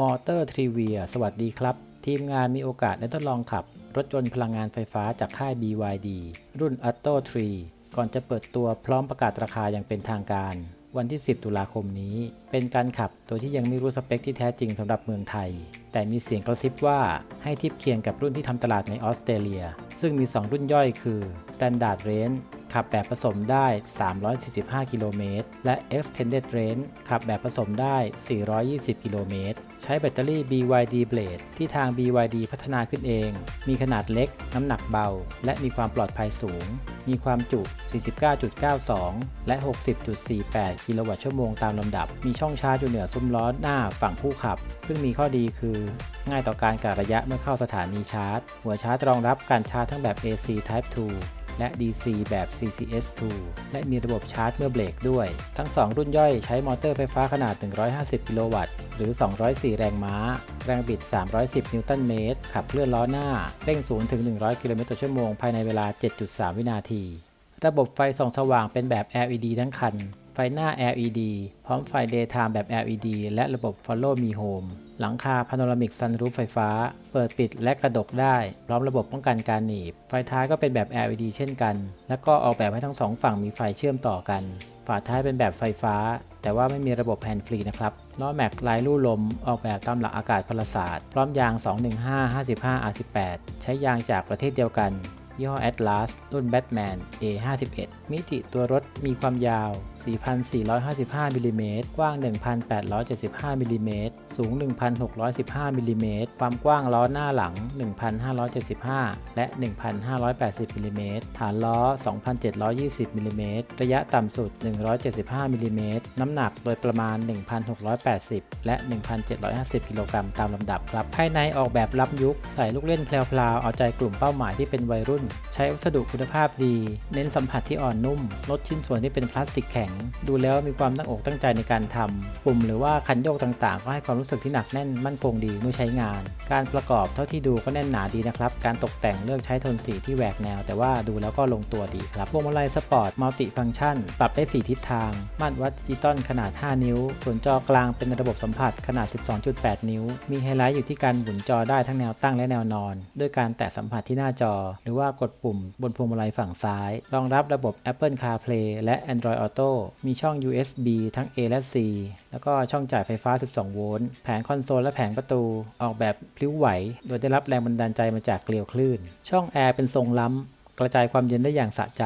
มอเตอร์ทริเวียสวัสดีครับ ทีมงานมีโอกาสได้ทดลองขับ รถยนต์พลังงานไฟฟ้าจากค่าย BYD รุ่น Atto 3ก่อนจะเปิดตัวพร้อมประกาศราคาอย่างเป็นทางการ วันที่ 10 ตุลาคมนี้ เป็นการขับโดยที่ยังไม่รู้สเปคที่แท้จริงสำหรับเมืองไทย แต่มีเสียงกระซิบว่าให้ทียบเคียงกับรุ่นที่ทำตลาดในออสเตรเลีย ซึ่งมี 2 รุ่นย่อยคือ Standard Range ขับแบบผสมได้ 345 กิโลเมตร และ Extended Range ขับแบบผสมได้ 420 กิโลเมตร ใช้แบตเตอรี่ BYD Blade ที่ทาง BYD พัฒนาขึ้นเอง มีขนาดเล็ก น้ำหนักเบา และมีความปลอดภัยสูง มีความจุ 49.92 และ 60.48 กิโลวัตต์ชั่วโมงตามลำดับ มีช่องชาร์จอยู่เหนือซุ้มล้อหน้าฝั่งผู้ขับ ซึ่งมีข้อดีคือง่ายต่อการกะระยะเมื่อเข้าสถานีชาร์จ หัวชาร์จรองรับการชาร์จทั้งแบบ AC Type 2 และ DC แบบ CCS2 และมีระบบชาร์จเมื่อเบรกด้วย ทั้ง 2 รุ่นย่อยใช้มอเตอร์ไฟฟ้าขนาด 150 กิโลวัตต์ หรือ 204 แรงม้า แรงบิด 310 นิวตันเมตร ขับเคลื่อนล้อหน้า เร่ง0ถึง 100 กิโลเมตรต่อชั่วโมงภายในเวลา 7.3 วินาที ระบบไฟส่องสว่างเป็นแบบ LED ทั้งคัน ไฟหน้า LED พร้อมไฟ Daytime แบบ LED และระบบ Follow Me Home หลังคาพาโนรามิกซันรูฟไฟฟ้า เปิดปิดและกระดกได้ พร้อมระบบป้องกันการหนีบ ไฟท้ายก็เป็นแบบ LED เช่นกัน และก็ออกแบบให้ทั้งสองฝั่งมีไฟเชื่อมต่อกัน ฝาท้ายเป็นแบบไฟฟ้า แต่ว่าไม่มีระบบแฮนด์ฟรีนะครับ ล้อแม็กลายลู่ลม ออกแบบตามหลักอากาศพลศาสตร์ พร้อมยาง 215 55 R18 ใช้ยางจากประเทศเดียวกัน ยี่ห้อ Atlas รุ่น Batman A51 มิติตัวรถมีความยาว 4,455มิลิเมตรกว้าง 1,875มิลิเมตรสูง 1,615มิลิเมตรความกว้างล้อหน้าหลัง 1,575 และ 1,580มิลิเมตรฐานล้อ 2,720มิลิเมตรระยะต่ำสุด 175มิลลิเมตรน้ำหนักโดยประมาณ 1,680 และ 1,750 กิโลกรัมตามลำดับครับ ภายในออกแบบล้ำยุคใส่ลูกเล่นแพลวๆเอาใจกลุ่มเป้าหมายที่เป็นวัยรุ่นใช้วัสดุคุณภาพดี เน้นสัมผัสที่อ่อนนุ่ม ลดชิ้นส่วนที่เป็นพลาสติกแข็ง ดูแล้วมีความตั้งอกตั้งใจในการทำปุ่มหรือว่าคันโยกต่างๆ ก็ให้ความรู้สึกที่หนักแน่นมั่นคงดีเมื่อใช้งาน การประกอบเท่าที่ดูก็แน่นหนาดีนะครับ การตกแต่งเลือกใช้โทนสีที่แหวกแนว แต่ว่าดูแล้วก็ลงตัวดีครับพวงมาลัยสปอร์ตมัลติฟังก์ชันปรับได้ 4 ทิศทาง มาตรวัดดิจิตอลขนาด 5 นิ้ว ส่วนจอกลางเป็นระบบสัมผัสขนาด 12.8 นิ้ว มีไฮไลท์อยู่ที่การหมุนจอได้ทั้งแนวตั้งและแนวนอน ด้วยการแตะสัมผัสที่หน้าจอ หรือว่ากดปุ่มบนพวงมาลัยฝั่งซ้าย รองรับระบบ Apple CarPlay และ Android Auto มีช่อง USB ทั้ง A และ C แล้วก็ช่องจ่ายไฟฟ้า 12 โวลต์ แผงคอนโซลและแผงประตู ออกแบบพลิ้วไหว โดยได้รับแรงบันดาลใจมาจากเกลียวคลื่น ช่องแอร์เป็นทรงล้ำกระจายความเย็นได้อย่างสะใจ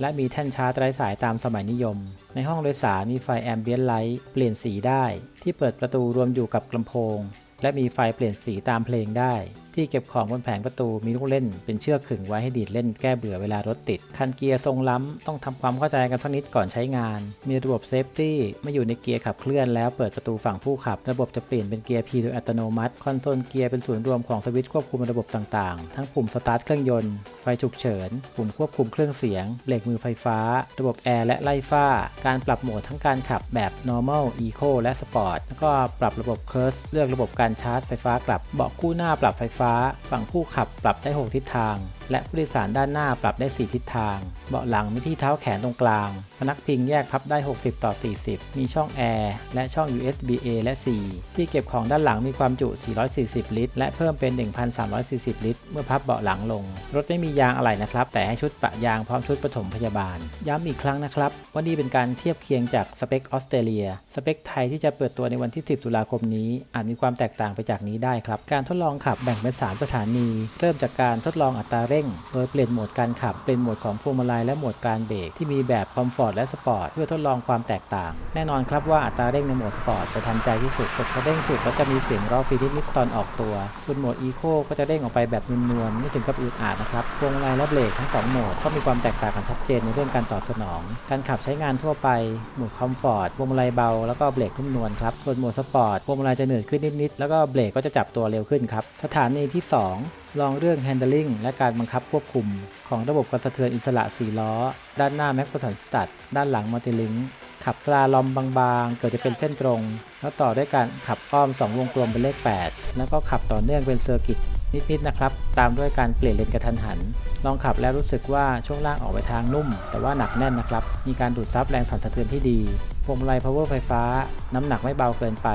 และมีแท่นชาร์จไร้สายตามสมัยนิยม ในห้องโดยสารมีไฟแอมเบียนไลท์เปลี่ยนสีได้ ที่เปิดประตูรวมอยู่กับลำโพง และมีไฟเปลี่ยนสีตามเพลงได้ที่เก็บของบนแผงประตูมีลูกเล่น เป็นเชือกขึงไว้ให้ดีดเล่นแก้เบื่อเวลารถติด คันเกียร์ทรงล้ำ ต้องทำความเข้าใจกันสักนิดก่อนใช้งาน มีระบบเซฟตี้ไม่อยู่ในเกียร์ขับเคลื่อนแล้วเปิดประตูฝั่งผู้ขับ ระบบจะเปลี่ยนเป็นเกียร์ P โดยอัตโนมัติ คอนโซลเกียร์เป็นศูนย์รวมของสวิตช์ควบคุมระบบต่างๆ ทั้งปุ่มสตาร์ทเครื่องยนต์ ไฟฉุกเฉิน ปุ่มควบคุมเครื่องเสียง เบรกมือไฟฟ้า ระบบแอร์และไล่ฟ้า การปรับโหมดทั้งการขับแบบ normal eco และ sport แล้วก็ปรับระบบ curse เลือกระบบการชาร์จไฟฟ้ากลับ เบาะคู่หน้าปรับไฟฟ้าฝั่งผู้ขับปรับได้ 6 ทิศทาง และผู้โดยสารด้านหน้าปรับได้ 4 ทิศทาง เบาะหลังมีที่เท้าแขนตรงกลาง พนักพิงแยกพับได้ 60 ต่อ 40 มีช่องแอร์และช่อง USB A และ C ที่เก็บของด้านหลังมีความจุ 440 ลิตร และเพิ่มเป็น 1,340 ลิตร เมื่อพับเบาะหลังลง รถไม่มียางอะไหล่นะครับ แต่ให้ชุดปะยางพร้อมชุดปฐมพยาบาล ย้ำอีกครั้งนะครับว่านี่เป็นการเทียบเคียงจากสเปคออสเตรเลีย สเปคไทยที่จะเปิดตัวในวันที่ 10 ตุลาคมนี้ อาจมีความแตกต่างไปจากนี้ได้ครับ การทดลองขับแบ่งเป็น 3 สถานี เริ่มจากการทดลองอัตราเร่งโดยเปลี่ยนโหมดการขับ เป็นโหมดของพวงมาลัยและโหมดการเบรกที่มีแบบคอมฟอร์ตและสปอร์ตเพื่อทดลองความแตกต่าง แน่นอนครับว่าอัตราเร่งในโหมดสปอร์ตจะทันใจที่สุดกดคันเร่งสุดก็จะมีเสียงร้องฟรีนิดๆตอนออกตัว ส่วนโหมดอีโคก็จะเร่งออกไปแบบนวลๆไม่ถึงกับอึดอัดนะครับพวงมาลัยและเบรกทั้งสองโหมดก็มีความแตกต่างกันชัดเจนในเรื่องการตอบสนอง การขับใช้งานทั่วไปโหมดคอมฟอร์ตพวงมาลัยเบาแล้วก็เบรกนุ่มนวลครับส่วนโหมดสปอร์ตพวงมาลัยจะเหนืดขึ้นนิดๆแล้วก็เบรกก็จะจับตัวเร็วขึ้นครับสถานีที่ 2 ลองเรื่อง handling และการบังคับควบคุม ของระบบกระสะเทือนอิสระ 4 ล้อ ด้านหน้าแม็กโ s สันสตัดด้านหลังมัลติลิงขับสลาลอมบางๆ เกิดจะเป็นเส้นตรง แล้วต่อด้วยการขับอ้อม 2 วงกลมเป็นเลข 8 แล้วก็ขับต่อเนื่องเป็นเซอร์กิตนิดๆนะครับ ตามด้วยการเปลี่ยนเลนกระทันหัน ลองขับแล้วรู้สึกว่าช่วงล่างออกไปทางนุ่ม แต่ว่าหนักแน่นนะครับ มีการดูดซับแรงสั่นสะเทือนที่ดีพวงมาลัย power ไฟฟ้า น้ำหนักไม่เบาเกินไป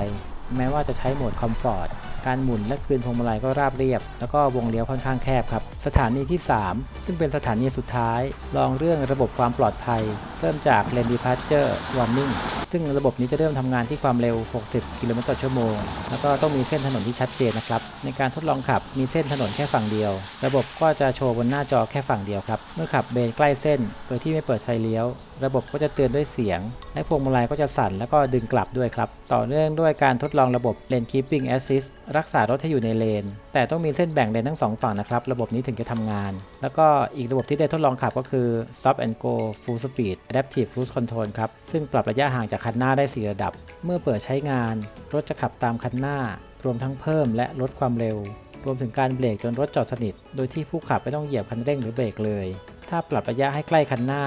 แม้ว่าจะใช้โหมดคอมฟอร์ต การหมุนและคืนพวงมาลัยก็ราบเรียบ แล้วก็วงเลี้ยวค่อนข้างแคบครับ สถานีที่ 3 ซึ่งเป็นสถานีสุดท้าย ลองเรื่องระบบความปลอดภัย เริ่มจาก Lane Departure Warning ซึ่งระบบนี้จะเริ่มทำงานที่ความเร็ว 60 กิโลเมตรต่อชั่วโมง แล้วก็ต้องมีเส้นถนนที่ชัดเจนนะครับ ในการทดลองขับมีเส้นถนนแค่ฝั่งเดียว ระบบก็จะโชว์บนหน้าจอแค่ฝั่งเดียวครับ เมื่อขับเบนใกล้เส้น โดยที่ไม่เปิดไฟเลี้ยว ระบบก็จะเตือนด้วยเสียง และพวงมาลัยก็จะสั่นแล้วก็ดึงกลับด้วยครับ ต่อเนื่องด้วยการทดลองระบบ Lane Keeping Assist รักษารถให้อยู่ในเลน แต่ต้องมีเส้นแบ่งเลนทั้งสองฝั่งนะครับ ระบบนี้ถึงจะทำงานแล้วก็อีกระบบที่ได้ทดลองขับก็คือ Stop and Go Full Speed Adaptive Cruise Control ครับ ซึ่งปรับระยะห่างจากคันหน้าได้ 4 ระดับ เมื่อเปิดใช้งาน รถจะขับตามคันหน้า รวมทั้งเพิ่มและลดความเร็ว รวมถึงการเบรกจนรถจอดสนิท โดยที่ผู้ขับไม่ต้องเหยียบคันเร่งหรือเบรกเลย ถ้าปรับระยะให้ใกล้คันหน้า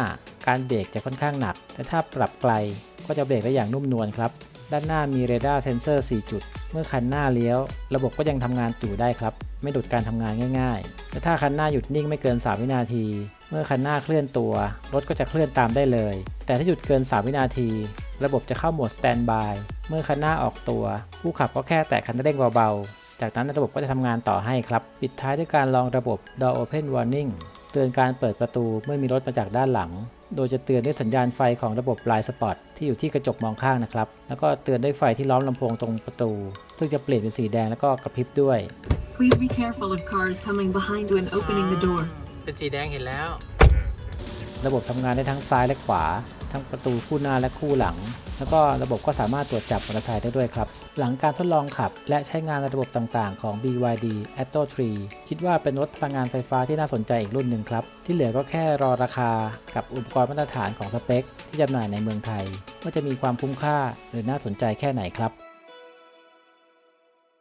การเบรกจะค่อนข้างหนัก แต่ถ้าปรับไกลก็จะเบรกได้อย่างนุ่มนวลครับ ด้านหน้ามีเรดาร์เซนเซอร์ 4 จุด เมื่อคันหน้าเลี้ยว ระบบก็ยังทำงานตู่ได้ครับ ไม่หลุดการทำงานง่ายๆ แต่ถ้าคันหน้าหยุดนิ่งไม่เกิน 3 วินาที เมื่อคันหน้าเคลื่อนตัว รถก็จะเคลื่อนตามได้เลย แต่ถ้าหยุดเกิน 3 วินาที ระบบจะเข้าโหมดสแตนบาย เมื่อคันหน้าออกตัว ผู้ขับก็แค่แตะคันเร่งเบาๆ จากนั้นระบบก็จะทำงานต่อให้ครับ ปิดท้ายด้วยการลองระบบ Door Open Warning เตือนการเปิดประตูเมื่อมีรถมาจากด้านหลัง โดยจะเตือนด้วยสัญญาณไฟของระบบ Blind Spot ที่อยู่ที่กระจกมองข้างนะครับ แล้วก็เตือนด้วยไฟที่ล้อมลำโพงตรงประตู ซึ่งจะเปลี่ยนเป็นสีแดงแล้วก็กระพริบด้วย Please be careful of cars coming behind you and opening the door. เป็นสีแดงเห็นแล้ว ระบบทำงานได้ทั้งซ้ายและขวา ทั้งประตูคู่หน้าและคู่หลัง แล้วก็ระบบก็สามารถตรวจจับมอเตอร์ไซค์ได้ด้วยครับ หลังการทดลองขับ และใช้งานระบบต่างๆ ของ BYD Atto 3 คิดว่าเป็นรถพลังงานไฟฟ้าที่น่าสนใจอีกรุ่นหนึ่งครับ ที่เหลือก็แค่รอราคากับอุปกรณ์มาตรฐานของสเปค ที่จำหน่ายในเมืองไทย ว่าจะมีความคุ้มค่าหรือน่าสนใจแค่ไหนครับ